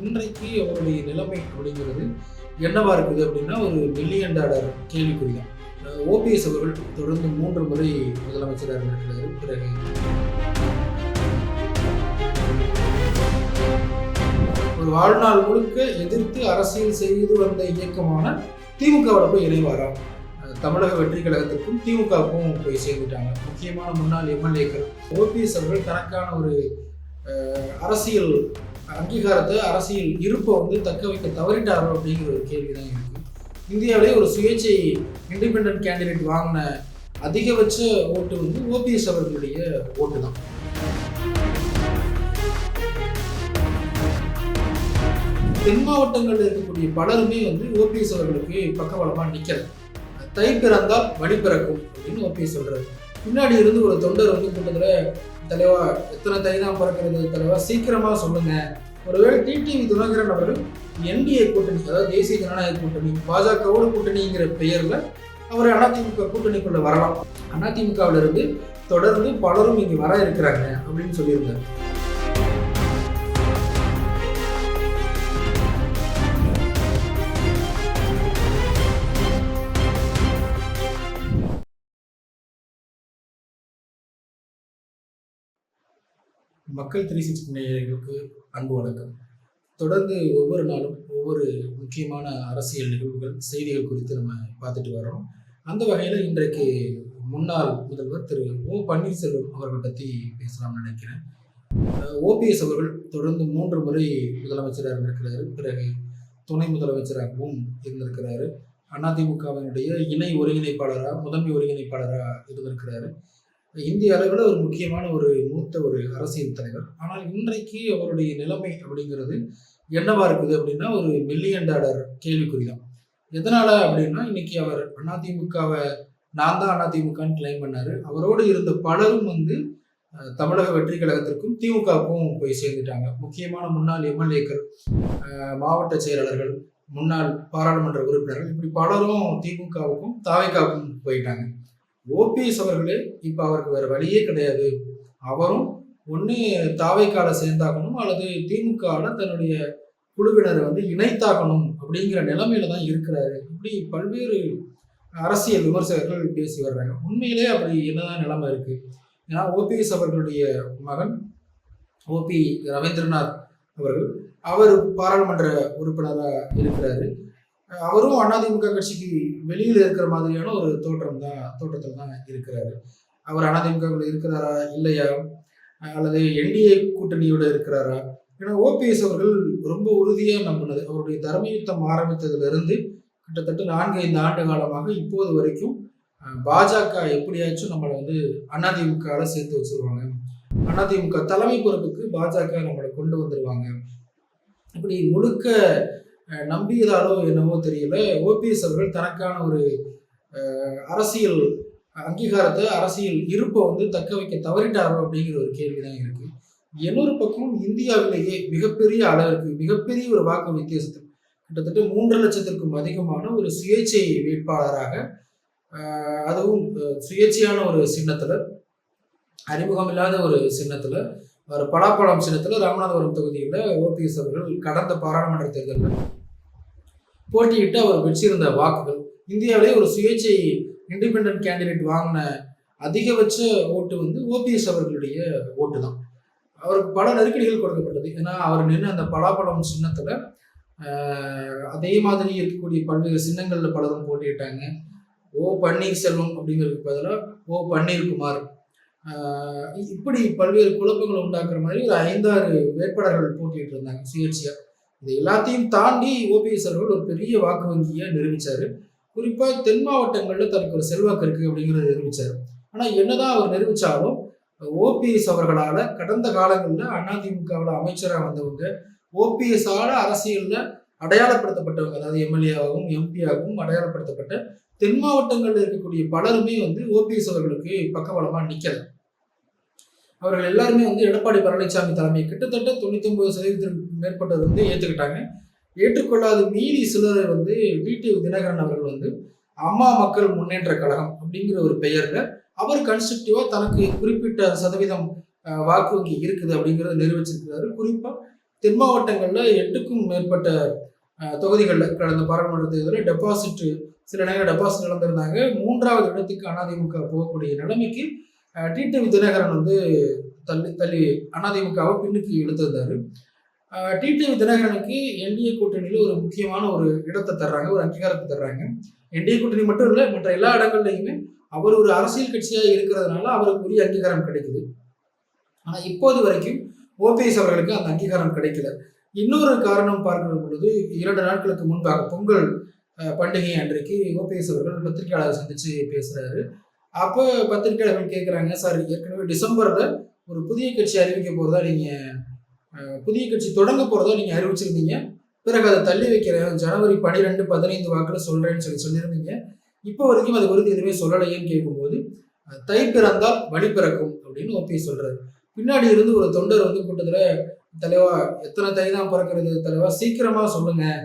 இன்றைக்கு அவருடைய நிலைமை அப்படிங்கிறது என்னவா இருக்குது அப்படின்னா ஒரு மில்லியன் டாலர் கேள்விக்குறி தான் ஓபிஎஸ் அவர்கள் தொடர்ந்து மூன்று முறை முதலமைச்சராக இருக்கிறார். பிறகு ஒரு வாழ்நாள் முழுக்க எதிர்த்து அரசியல் செய்து வந்த இயக்கமான திமுகவோட போய் இணைவாரா? தமிழக வெற்றி கழகத்திற்கும் திமுகவுக்கும் போய் சேர்ந்துட்டாங்க. முக்கியமான முன்னாள் எம்எல்ஏக்கள். ஓபிஎஸ் அவர்கள் தனக்கான ஒரு அரசியல் அங்கீகாரத்தை அரசியல் இருப்பை வந்து தக்க வைக்க தவறிட்டாரோ அப்படிங்கிற ஒரு கேள்வி தான் இருக்கு. இந்தியாவிலே ஒரு சுயேட்சை இண்டிபெண்ட் கேண்டிடேட் வாங்கின அதிகபட்ச ஓட்டு வந்து ஓபிஎஸ் அவர்களுடைய ஓட்டு தான் தென் மாவட்டங்களில் இருக்கக்கூடிய பலருமே வந்து ஓபிஎஸ் அவர்களுக்கு பக்கபலமாக நிற்கிறது தை பிறந்தால் வழி பிறக்கும் அப்படின்னு ஓபிஎஸ் சொல்றாரு. பின்னாடி இருந்து ஒரு தொண்டர் வந்து கூட்டத்தில் தலைவா எத்தனை தை தான் பிறக்கிறது தலைவா சீக்கிரமாக சொல்லுங்க. ஒருவேளை டிடிவி தினகரன் அவர்கள் என்டிஏ கூட்டணி அதாவது தேசிய ஜனநாயக கூட்டணி பாஜகவோட கூட்டணிங்கிற பெயரில் அவர் அதிமுக கூட்டணிக்குள்ளே வரலாம். அதிமுகவிலிருந்து தொடர்ந்து பலரும் இங்கே வர இருக்கிறாங்க அப்படின்னு சொல்லியிருந்தார். மக்கள் த்ரீ சிக்ஸ்டி நேயர்களுக்கு அன்பு வணக்கம். தொடர்ந்து ஒவ்வொரு நாளும் ஒவ்வொரு முக்கியமான அரசியல் நிகழ்வுகள் செய்திகள் குறித்து நம்ம பார்த்துட்டு வரோம் அந்த வகையில் இன்றைக்கு முன்னாள் முதல்வர் திரு ஓ பன்னீர்செல்வம் அவர்கள் பற்றி பேசலாம்னு நினைக்கிறேன். ஓபிஎஸ் அவர்கள் தொடர்ந்து மூன்று முறை முதலமைச்சராக இருந்திருக்கிறாரு. பிறகு துணை முதலமைச்சராகவும் இருந்திருக்கிறாரு. அதிமுகவினுடைய இணை ஒருங்கிணைப்பாளராக முதன்மை ஒருங்கிணைப்பாளராக இருந்திருக்கிறாரு. இந்திய அளவில் ஒரு முக்கியமான ஒரு மூத்த ஒரு அரசியல் தலைவர். ஆனால் இன்றைக்கு அவருடைய நிலைமை அப்படிங்கிறது என்னவா இருக்குது அப்படின்னா ஒரு மில்லியன் டாலர் கேள்விக்குறி தான் எதனால அப்படின்னா இன்னைக்கு அவர் அதிமுகவை நான் தான் அதிமுகன்னு கிளைம் பண்ணாரு. அவரோடு இருந்த பலரும் வந்து தமிழக வெற்றி கழகத்திற்கும் திமுகவுக்கும் போய் சேர்ந்துட்டாங்க. முக்கியமான முன்னாள் எம்எல்ஏக்கள் மாவட்ட செயலாளர்கள் முன்னாள் பாராளுமன்ற உறுப்பினர்கள் இப்படி பலரும் திமுகவுக்கும் தாவைக்காவுக்கும் போயிட்டாங்க. ஓபிஎஸ் அவர்களே இப்போ அவருக்கு வேற வழியே கிடையாது. அவரும் ஒன்று தாவைக்கால சேர்ந்தாக்கணும் அல்லது திமுகவில் தன்னுடைய குழுவினரை வந்து இணைத்தாக்கணும் அப்படிங்கிற நிலைமையில தான் இருக்கிறாரு. இப்படி பல்வேறு அரசியல் விமர்சகர்கள் பேசி வர்றாங்க. உண்மையிலே அப்படி என்னதான் நிலைமை இருக்கு? ஏன்னா ஓபிஎஸ் அவர்களுடைய மகன் ஓபி ரவீந்திரநாத் அவர்கள் அவர் பாராளுமன்ற உறுப்பினராக இருக்கிறாரு. அவரும் அதிமுக கட்சிக்கு வெளியில் இருக்கிற மாதிரியான ஒரு தோற்றம் தான் தோற்றத்தில் தான் இருக்கிறாரு. அவர் அதிமுகவில் இருக்கிறாரா இல்லையா? அல்லது என்டிஏ கூட்டணியோட இருக்கிறாரா? ஏன்னா ஓபிஎஸ் அவர்கள் ரொம்ப உறுதியாக நம்பினது. அவருடைய தர்மயுத்தம் ஆரம்பித்ததிலிருந்து கிட்டத்தட்ட நான்கு ஐந்து ஆண்டு காலமாக இப்போது வரைக்கும் பாஜக எப்படியாச்சும் நம்மளை வந்து அதிமுகவில் சேர்த்து வச்சிருவாங்க. அதிமுக தலைமை பொறுப்புக்கு பாஜக நம்மளை கொண்டு வந்துருவாங்க. இப்படி முழுக்க நம்பியதாலோ என்னவோ தெரியல. ஓபிஎஸ் அவர்கள் தனக்கான ஒரு அரசியல் அங்கீகாரத்தை அரசியல் இருப்பை வந்து தக்க வைக்க தவறிட்டாரோ அப்படிங்கிற ஒரு கேள்வி தான் இருக்கு. இன்னொரு பக்கம் இந்தியாவிலேயே மிகப்பெரிய அளவிற்கு மிகப்பெரிய ஒரு வாக்கு வித்தியாசத்தில் கிட்டத்தட்ட மூன்று லட்சத்திற்கும் அதிகமான ஒரு சுயேட்சை வேட்பாளராக அதுவும் சுயேட்சையான ஒரு சின்னத்துல அறிமுகம் இல்லாத ஒரு சின்னத்துல ஒரு பலாப்பழம் சின்னத்துல ராமநாதபுரம் தொகுதியில் ஓபிஎஸ் அவர்கள் கடந்த பாராளுமன்ற தேர்தலில் போட்டியிட்டு அவர் பெற்றிருந்த வாக்குகள். இந்தியாவிலே ஒரு சுயேட்சை இண்டிபெண்ட் கேண்டிடேட் வாங்கின அதிகபட்ச ஓட்டு வந்து ஓபிஎஸ் அவர்களுடைய ஓட்டு தான் அவருக்கு பல நெருக்கடிகள் கொடுக்கப்பட்டது. ஏன்னா அவர் நின்று அந்த பலாப்பழம் சின்னத்தில் அதே மாதிரி இருக்கக்கூடிய பல்வேறு சின்னங்களில் பலரும் போட்டியிட்டாங்க. ஓ பன்னீர்செல்வம் அப்படிங்கிறதுக்கு பதிலாக ஓ பன்னீர்குமார். இப்படி பல்வேறு குழப்பங்களை உண்டாக்குற மாதிரி ஒரு ஐந்தாறு வேட்பாளர்கள் போட்டிட்டு இருந்தாங்க சுயேட்சையாக இது எல்லாத்தையும் தாண்டி ஓபிஎஸ் அவர்கள் ஒரு பெரிய வாக்கு வங்கியை நிரூபித்தார் குறிப்பாக தென் மாவட்டங்களில் தனக்கு ஒரு செல்வாக்கு இருக்குது அப்படிங்கிறத நிரூபித்தார் ஆனால் என்னதான் அவர் நிரூபித்தாலும் ஓபிஎஸ் அவர்களால் கடந்த காலங்களில் அதிமுகவில் அமைச்சராக வந்தவங்க ஓபிஎஸ்ஸால் அரசியலில் அடையாளப்படுத்தப்பட்டவங்க அதாவது எம்எல்ஏவாகவும் எம்பியாகவும் அடையாளப்படுத்தப்பட்ட தென் மாவட்டங்களில் இருக்கக்கூடிய பலருமே வந்து ஓபிஎஸ் அவர்களுக்கு பக்கபலமாக நிக்கல. அவர்கள் எல்லாருமே வந்து எடப்பாடி பழனிசாமி தலைமை கிட்டத்தட்ட தொண்ணூத்தொன்பது சதவீதத்திற்கு மேற்பட்டது வந்து ஏற்றுக்கிட்டாங்க ஏற்றுக்கொள்ளாத மீதி சிலரை வந்து டிடிவி தினகரன் அவர்கள் வந்து அம்மா மக்கள் முன்னேற்ற கழகம் அப்படிங்கிற ஒரு பெயரில் அவர் கன்ஸ்ட்ரக்டிவாக தனக்கு குறிப்பிட்ட சதவீதம் வாக்கு வங்கி இருக்குது அப்படிங்கிறத நிரூபிச்சிருக்கிறாரு. குறிப்பாக தென் மாவட்டங்களில் எட்டுக்கும் மேற்பட்ட தொகுதிகளில் கடந்த பாராளுமன்ற தேர்தலில் டெபாசிட் சில நேரம் டெபாசிட் இழந்திருந்தாங்க. மூன்றாவது இடத்துக்கு அதிமுக போகக்கூடிய நிலைமைக்கு டிடிவி தினகரன் வந்து தள்ளி தள்ளி அதிமுகவை பின்னுக்கு இழுத்திருந்தாரு டிடிவி தினகரனுக்கு என்டிஏ கூட்டணியில் ஒரு முக்கியமான ஒரு இடத்தை தர்றாங்க ஒரு அங்கீகாரத்தை தர்றாங்க. என்டிஏ கூட்டணி மட்டும் இல்லை மற்ற எல்லா இடங்கள்லையுமே அவர் ஒரு அரசியல் கட்சியாக இருக்கிறதுனால அவருக்கு உரிய அங்கீகாரம் கிடைக்குது. ஆனால் இப்போது வரைக்கும் ஓபிஎஸ் அவர்களுக்கு அந்த அங்கீகாரம் கிடைக்கல. இன்னொரு காரணம் பார்க்கிற பொழுது இரண்டு நாட்களுக்கு முன்பாக பொங்கல் பண்டிகை அன்றைக்கு ஓபிஎஸ் அவர்கள் பத்திரிகையாளர் சந்தித்து பேசுகிறாரு அப்போ பத்திரிகையாளர்கள் கேட்குறாங்க சார் ஏற்கனவே டிசம்பரில் ஒரு புதிய கட்சி அறிவிக்க போகிறதா நீங்கள் புதிய கட்சி தொடங்க போகிறதா நீங்கள் அறிவிச்சிருந்தீங்க. பிறகு அதை தள்ளி வைக்கிறேன். ஜனவரி பன்னிரெண்டு பதினைந்து வாக்கில் சொல்கிறேன்னு சொல்லி சொல்லியிருந்தீங்க. இப்போ வரைக்கும் அது குறித்து எதுவுமே சொல்லலையேன்னு கேட்கும்போது தை பிறந்தால் வழி பிறக்கும் அப்படின்னு ஒப்பி சொல்றாரு. பின்னாடி இருந்து ஒரு தொண்டர் வந்து கூட்டத்தில் தலைவா எத்தனை தை தான் பிறக்கிறது? தலைவா சீக்கிரமாக சொல்லுங்கள்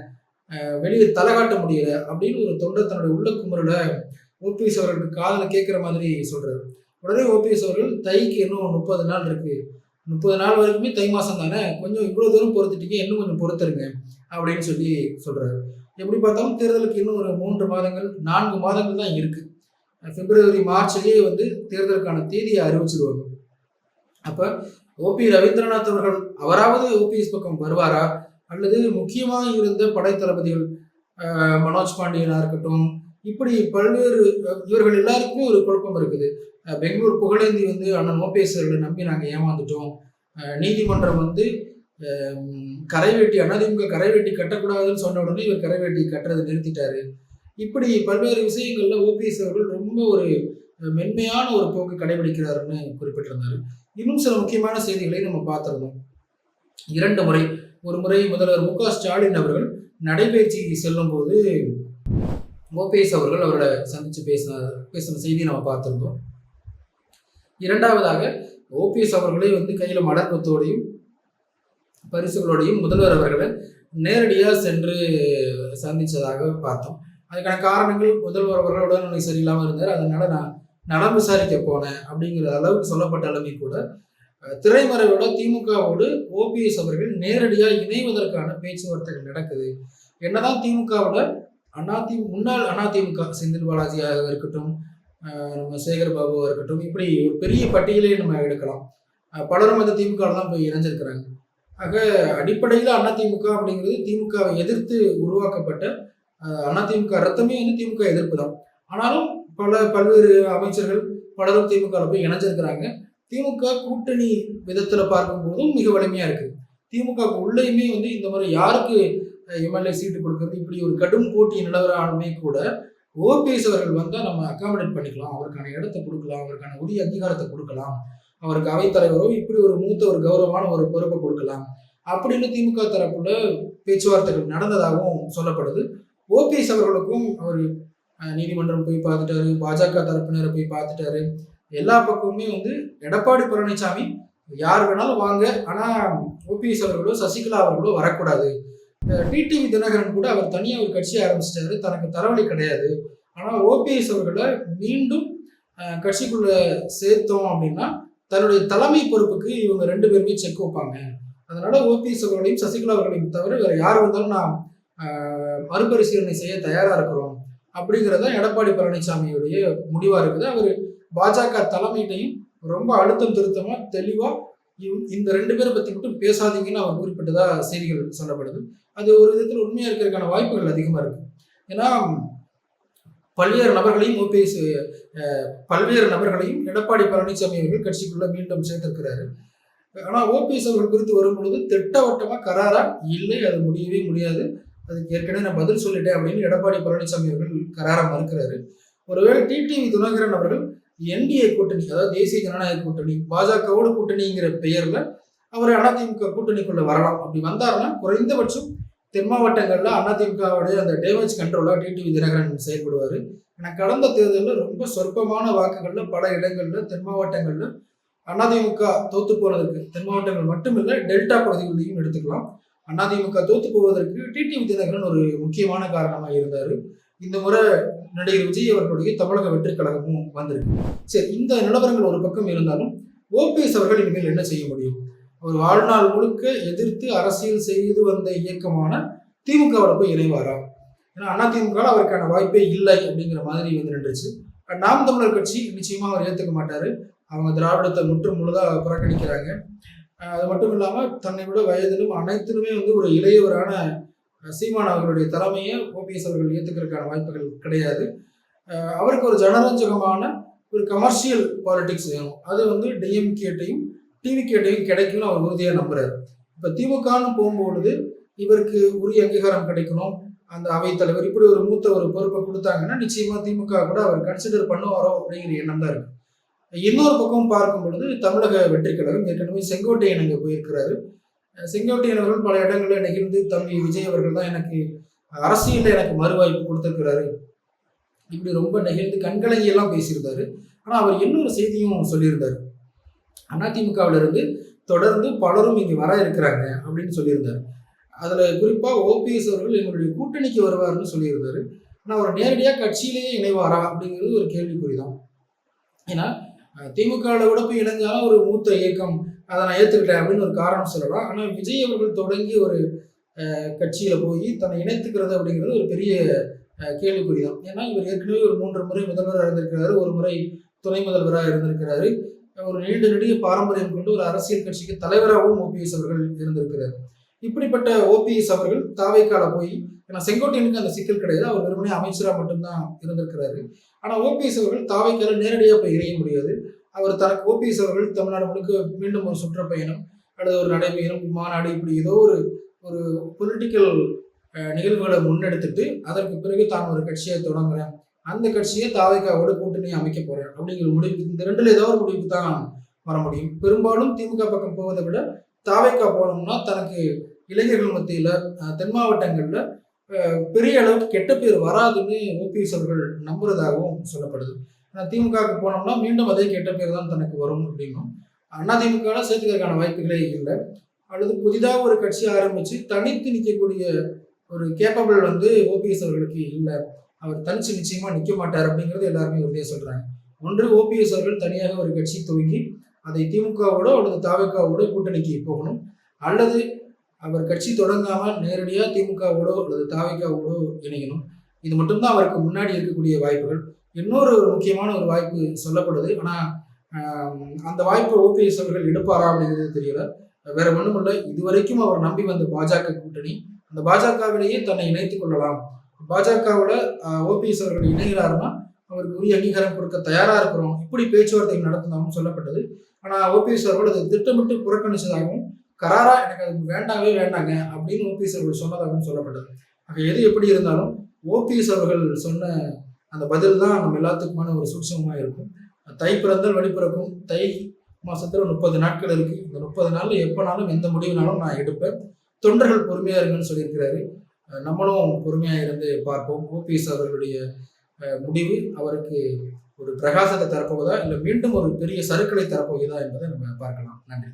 வெளியே தலை காட்ட முடியல அப்படின்னு ஒரு தொண்டர் தன்னுடைய உள்ள குமுறல ஓபிஎஸ் அவர்களுக்கு காதில் கேட்குற மாதிரி சொல்கிறாரு உடனே ஓபிஎஸ் அவர்கள் தைக்கு இன்னும் முப்பது நாள் இருக்குது முப்பது நாள் வரைக்குமே தை மாதம் தானே? கொஞ்சம் இவ்வளோ தூரம் பொறுத்துட்டீங்க இன்னும் கொஞ்சம் பொறுத்துருங்க அப்படின்னு சொல்லி சொல்கிறாரு எப்படி பார்த்தாலும் தேர்தலுக்கு இன்னும் ஒரு மூன்று மாதங்கள் நான்கு மாதங்கள் தான் இருக்குது பிப்ரவரி மார்ச்லேயே வந்து தேர்தலுக்கான தேதியை அறிவிச்சிருவாங்க. அப்போ ஓபி ரவீந்திரநாத் அவர்கள் அவராவது ஓபிஎஸ் பக்கம் வருவாரா? அல்லது முக்கியமாக இருந்த படைத்தளபதிகள் மனோஜ் பாண்டியனாக இருக்கட்டும் இப்படி பல்வேறு இவர்கள் எல்லாருக்குமே ஒரு குழப்பம் இருக்குது. பெங்களூர் புகழேந்தி வந்து அண்ணன் ஓபிஎஸ் அவர்களை நம்பி நாங்கள் ஏமாந்துட்டோம். நீதிமன்றம் வந்து கரைவேட்டி அதிமுக கரைவேட்டி கட்டக்கூடாதுன்னு சொன்ன உடனே இவர் கரைவேட்டி கட்டுறதை நிறுத்திட்டாரு. இப்படி பல்வேறு விஷயங்கள்ல ஓபிஎஸ் அவர்கள் ரொம்ப ஒரு மென்மையான ஒரு போக்கு கடைபிடிக்கிறாருன்னு குறிப்பிட்டிருந்தாரு. இன்னும் சில முக்கியமான செய்திகளை நம்ம பார்த்துருந்தோம். இரண்டு முறை ஒரு முறை முதல்வர் மு க ஸ்டாலின் அவர்கள் நடைபயிற்சி செல்லும் போது ஓபிஎஸ் அவர்கள் அவரோட சந்தித்து பேசின பேசின செய்தியை நம்ம பார்த்துருந்தோம். இரண்டாவதாக ஓபிஎஸ் அவர்களே வந்து கையில் மடக்கத்தோடையும் பரிசுகளோடையும் முதல்வர் அவர்களை நேரடியாக சென்று சந்தித்ததாக பார்த்தோம். அதுக்கான காரணங்கள் முதல்வர் அவர்கள் உடல்நிலை சரியில்லாமல் இருந்தார். அதனால நான் நலம் விசாரிக்க போனேன் அப்படிங்கிற அளவுக்கு சொல்லப்பட்ட அளவை கூட திரைமறைவோட திமுகவோடு ஓபிஎஸ் அவர்கள் நேரடியாக இணைவதற்கான பேச்சுவார்த்தைகள் நடக்குது. என்னதான் திமுகவோட அண்ணாதி முன்னாள் அதிமுக செந்தில் பாலாஜியாக இருக்கட்டும் நம்ம சேகர் பாபுவாக இருக்கட்டும் இப்படி ஒரு பெரிய பட்டியலே நம்ம எடுக்கலாம். பலரும் அந்த திமுக தான் போய் இணைஞ்சிருக்கிறாங்க. ஆக அடிப்படையில் அதிமுக அப்படிங்கிறது திமுகவை எதிர்த்து உருவாக்கப்பட்ட அதிமுக ரத்தமே வந்து திமுக எதிர்ப்பு தான். ஆனாலும் பல பல்வேறு அமைச்சர்கள் பலரும் திமுக போய் இணைஞ்சிருக்கிறாங்க. திமுக கூட்டணி விதத்துல பார்க்கும்போதும் மிக வலிமையா இருக்கு. திமுக உள்ளேயுமே வந்து இந்த மாதிரி யாருக்கு எம்எல்ஏ சீட்டு கொடுக்கறது. இப்படி ஒரு கடும் போட்டி நிலவராலுமே கூட ஓபிஎஸ் அவர்கள் வந்தால் நம்ம அகாமடேட் பண்ணிக்கலாம். அவருக்கான இடத்தை கொடுக்கலாம். அவருக்கான உரிய அங்கீகாரத்தை கொடுக்கலாம். அவருக்கு அவைத்தலைவரோ இப்படி ஒரு மூத்த ஒரு கௌரவமான ஒரு பொறுப்பை கொடுக்கலாம். அப்படின்னு திமுக தரப்புல பேச்சுவார்த்தைகள் நடந்ததாகவும் சொல்லப்படுது. ஓபிஎஸ் அவர்களுக்கும் அவர் நீதிமன்றம் போய் பார்த்துட்டாரு. பாஜக தரப்பினரை போய் பார்த்துட்டாரு. எல்லா பக்கமுமே வந்து எடப்பாடி பழனிசாமி யார் வேணாலும் வாங்க. ஆனால் ஓபிஎஸ் அவர்களோ சசிகலா அவர்களோ வரக்கூடாது. டிடிவி தினகரன் கூட அவர் தனியாக ஒரு கட்சி ஆரம்பிச்சிட்டாரு. தனக்கு தரவழி கிடையாது. ஆனால் ஓபிஎஸ் அவர்களை மீண்டும் கட்சிக்குள்ள சேர்த்தோம் அப்படின்னா தன்னுடைய தலைமை பொறுப்புக்கு இவங்க ரெண்டு பேருமே செக் வைப்பாங்க. அதனால ஓபிஎஸ் அவர்களையும் சசிகலா அவர்களையும் தவிர வேற யார் வந்தாலும் நான் மறுபரிசீலனை செய்ய தயாரா இருக்கிறோம். அப்படிங்கிறத எடப்பாடி பழனிசாமியுடைய முடிவா இருக்குது. அவர் பாஜக தலைமையிட்டையும் ரொம்ப அழுத்தம் திருத்தமா தெளிவா இந்த ரெண்டு பேரை பத்தி மட்டும் பேசாதீங்கன்னு அவர் குறிப்பிட்டதா செய்திகள் சொல்லப்படுது. அது ஒரு விதத்தில் உண்மையா இருக்கிறதுக்கான வாய்ப்புகள் அதிகமா இருக்கு. ஏன்னா பல்வேறு நபர்களையும் ஓபிஎஸ் பல்வேறு நபர்களையும் எடப்பாடி பழனிசாமி அவர்கள் கட்சிக்குள்ள மீண்டும் சேர்த்திருக்கிறாரு. ஆனால் ஓபிஎஸ் அவர்கள் குறித்து வரும் பொழுது திட்டவட்டமாக கராரா? இல்லை அது முடியவே முடியாது. அதுக்கு ஏற்கனவே நான் பதில் சொல்லிட்டேன் அப்படின்னு எடப்பாடி பழனிசாமி அவர்கள் கராரா மறுக்கிறாரு. ஒருவேளை டிடிவி துணகரன் அவர்கள் என்டிஏ கூட்டணி அதாவது தேசிய ஜனநாயக கூட்டணி பாஜகவோட கூட்டணிங்கிற பெயர்ல அவர் அதிமுக கூட்டணிக்குள்ள வரலாம். அப்படி வந்தாருன்னா குறைந்தபட்சம் தென் மாவட்டங்களில் அதிமுகவுடைய அந்த டேமேஜ் கண்ட்ரோலாக டிடிவி தினகரன் செயல்படுவார். ஏன்னா கடந்த தேர்தலில் ரொம்ப சொற்பமான வாக்குகளில் பல இடங்களில் தென் மாவட்டங்களில் அதிமுக தோத்து போனதற்கு தென் மாவட்டங்கள் மட்டுமில்லை டெல்டா பகுதிகளையும் எடுத்துக்கலாம். அதிமுக தோத்து போவதற்கு டிடிவி தினகரன் ஒரு முக்கியமான காரணமாக இருந்தார். இந்த முறை நடிகர் விஜய் அவர்களுடைய தமிழக வெற்றிக் கழகமும் வந்திருக்கு. சரி இந்த நிலவரங்கள் ஒரு பக்கம் இருந்தாலும் ஓபிஎஸ் அவர்கள் இனிமேல் என்ன செய்ய முடியும்? அவர் வாழ்நாள் முழுக்க எதிர்த்து அரசியல் செய்து வந்த இயக்கமான திமுகவில் போய் இணைவாரா? ஏன்னா அதிமுக அவருக்கான வாய்ப்பே இல்லை அப்படிங்கிற மாதிரி வந்து நின்றுச்சு. நாம் தமிழர் கட்சி நிச்சயமா அவர் ஏற்றுக்க மாட்டாரு. அவங்க திராவிடத்தை முற்று முழுதாக புறக்கணிக்கிறாங்க. அது மட்டும் இல்லாமல் தன்னை விட வயதிலும் அனைத்திலுமே வந்து ஒரு இளையவரான சீமான் அவர்களுடைய தலைமையை ஓபிஎஸ் அவர்கள் ஏற்றுக்கிறதுக்கான வாய்ப்புகள் கிடையாது. அவருக்கு ஒரு ஜனரஞ்சகமான ஒரு கமர்ஷியல் பாலிடிக்ஸ் வேணும். அது வந்து டிஎம்கேட்டையும் டிவிகேட்டையும் கிடைக்கும்னு அவர் உறுதியாக நம்புறாரு. இப்போ திமுகன்னு போகும்பொழுது இவருக்கு உரிய அங்கீகாரம் கிடைக்கணும். அந்த அவைத்தலைவர் இப்படி ஒரு மூத்த ஒரு பொறுப்பை கொடுத்தாங்கன்னா நிச்சயமா திமுக கூட அவர் கன்சிடர் பண்ணுவாரோ அப்படிங்கிற எண்ணம் தான் இருக்கு. இன்னொரு பக்கம் பார்க்கும் பொழுது தமிழக வெற்றி கழகம் ஏற்கனவே செங்கோட்டையன் அங்கே போயிருக்கிறாரு. செங்கோட்டையன் அவர்கள் பல இடங்களில் நெகிழ்ந்து தம்பி விஜய் அவர்கள் தான் எனக்கு அரசியலில் எனக்கு மறுவாய்ப்பு கொடுத்திருக்கிறாரு. இப்படி ரொம்ப நெகிழ்ந்து கண்கலங்கியெல்லாம் பேசியிருந்தாரு. ஆனால் அவர் இன்னொரு செய்தியும் சொல்லியிருந்தார். அதிமுகவிலிருந்து தொடர்ந்து பலரும் இங்கே வர இருக்கிறாங்க அப்படின்னு சொல்லியிருந்தார். அதில் குறிப்பாக ஓபிஎஸ் அவர்கள் எங்களுடைய கூட்டணிக்கு வருவார்னு சொல்லியிருந்தாரு. ஆனால் அவர் நேரடியாக கட்சியிலேயே இணைவாரா அப்படிங்கிறது ஒரு கேள்விக்குறி தான் ஏன்னா திமுகவில் கூட போய் இணைஞ்சாலும் ஒரு மூத்த இயக்கம் அதை நான் ஏற்றுக்கிட்டேன் அப்படின்னு ஒரு காரணம் சொல்லலாம். ஆனால் விஜய் அவர்கள் தொடங்கி ஒரு கட்சியில் போய் தன்னை இணைத்துக்கிறது அப்படிங்கிறது ஒரு பெரிய கேள்விக்குறி தான் ஏன்னா இவர் ஏற்கனவே ஒரு மூன்று முறை முதல்வராக இருந்திருக்கிறாரு ஒரு முறை துணை முதல்வராக இருந்திருக்கிறாரு. ஒரு நீண்ட நெடிய பாரம்பரியம் கொண்டு ஒரு அரசியல் கட்சிக்கு தலைவராகவும் ஓபிஎஸ் அவர்கள் இருந்திருக்கிறார். இப்படிப்பட்ட ஓபிஎஸ் அவர்கள் தாவைக்கால போய் ஏன்னா செங்கோட்டையனுக்கு அந்த சிக்கல் கிடையாது அவர் வெறுமனே அமைச்சராக மட்டும்தான் இருந்திருக்கிறாரு. ஆனால் ஓபிஎஸ் அவர்கள் தாவைக்கால நேரடியாக போய் இணைய முடியாது. அவர் தனக்கு ஓபிஎஸ் அவர்கள் தமிழ்நாடு முழுக்க மீண்டும் ஒரு சுற்றுப்பயணம் அல்லது ஒரு நடைபயணம் மாநாடு இப்படி ஏதோ ஒரு ஒரு பொலிட்டிக்கல் நிகழ்வுகளை முன்னெடுத்துட்டு அதற்கு பிறகு தான் ஒரு கட்சியை தொடங்குறேன். அந்த கட்சியை தாவைக்காவோட கூட்டணி அமைக்க போறேன். அப்படிங்கிற முடிவு இந்த ரெண்டுல ஏதோ ஒரு முடிவுக்கு தான் வர முடியும். பெரும்பாலும் திமுக பக்கம் போவதை விட தாவைக்கா போனோம்னா தனக்கு இளைஞர்கள் மத்தியில் தென் மாவட்டங்களில் பெரிய அளவுக்கு கெட்ட பேர் வராதுன்னு ஓபிஎஸ் அவர்கள் நம்புறதாகவும் சொல்லப்படுது. திமுகவுக்கு போனோம்னா மீண்டும் அதே கெட்ட பேர் தான் தனக்கு வரும் அப்படின்னும். அண்ணா திமுக சேர்த்துக்கிறதுக்கான வாய்ப்புகளே இல்லை. அல்லது புதிதாக ஒரு கட்சி ஆரம்பித்து தனித்து நிற்கக்கூடிய ஒரு கேப்பபிள் வந்து ஓபிஎஸ் அவர்களுக்கு இல்லை. அவர் தனிச்சு நிச்சயமாக நிற்க மாட்டார் அப்படிங்கிறது எல்லாருமே உறுதியாக சொல்கிறாங்க ஒன்று ஓபிஎஸ் அவர்கள் தனியாக ஒரு கட்சி துவங்கி அதை திமுகவோட அல்லது தாவக்காவோட கூட்டணிக்கு போகணும். அல்லது அவர் கட்சி தொடங்காமல் நேரடியாக திமுகவோடோ அல்லது தாவக்காவோடோ இணையணும். இது மட்டும்தான் அவருக்கு முன்னாடி இருக்கக்கூடிய வாய்ப்புகள். இன்னொரு ஒரு முக்கியமான ஒரு வாய்ப்பு சொல்லப்படுது. ஆனால் அந்த வாய்ப்பை ஓபிஎஸ் அவர்கள் எடுப்பாரா அப்படிங்கிறது தெரியல. வேற ஒன்றும் இல்லை. இதுவரைக்கும் அவர் நம்பி வந்த பாஜக கூட்டணி. அந்த பாஜகவிலேயே தன்னை இணைத்துக் கொள்ளலாம். பாஜகவோட ஓபிஎஸ் அவர்கள் இணைகிறாருன்னா அவருக்கு உரிய அங்கீகாரம் கொடுக்க தயாரா இருக்கிறோம். இப்படி பேச்சுவார்த்தை நடத்தினாலும் சொல்லப்பட்டது. ஆனால் ஓபிஎஸ் அவர்கள் அதை திட்டமிட்டு புறக்கணிச்சதாகவும் கராரா எனக்கு அது வேண்டாவே வேண்டாங்க அப்படின்னு ஓபிஎஸ் அவர்கள் சொன்னதாகவும் சொல்லப்பட்டது. ஆக எது எப்படி இருந்தாலும் ஓபிஎஸ் அவர்கள் சொன்ன அந்த பதில் தான் நம்ம எல்லாத்துக்குமான ஒரு சூட்சமாக இருக்கும். தை பிறந்தால் வழிபிறக்கும் தை மாசத்துல முப்பது நாட்கள் இருக்கு. இந்த முப்பது நாள்ல எப்போனாலும் எந்த முடிவுனாலும் நான் எடுப்பேன். தொண்டர்கள் பொறுமையா இருங்கன்னு சொல்லியிருக்கிறாரு. நம்மளும் பொறுமையா இருந்து பார்ப்போம். ஓபிஎஸ் அவர்களுடைய முடிவு அவருக்கு ஒரு பிரகாசத்தை தரப்போகுதா இல்லை மீண்டும் ஒரு பெரிய சருக்களை தரப்போகுதா என்பதை நம்ம பார்க்கலாம். நன்றி.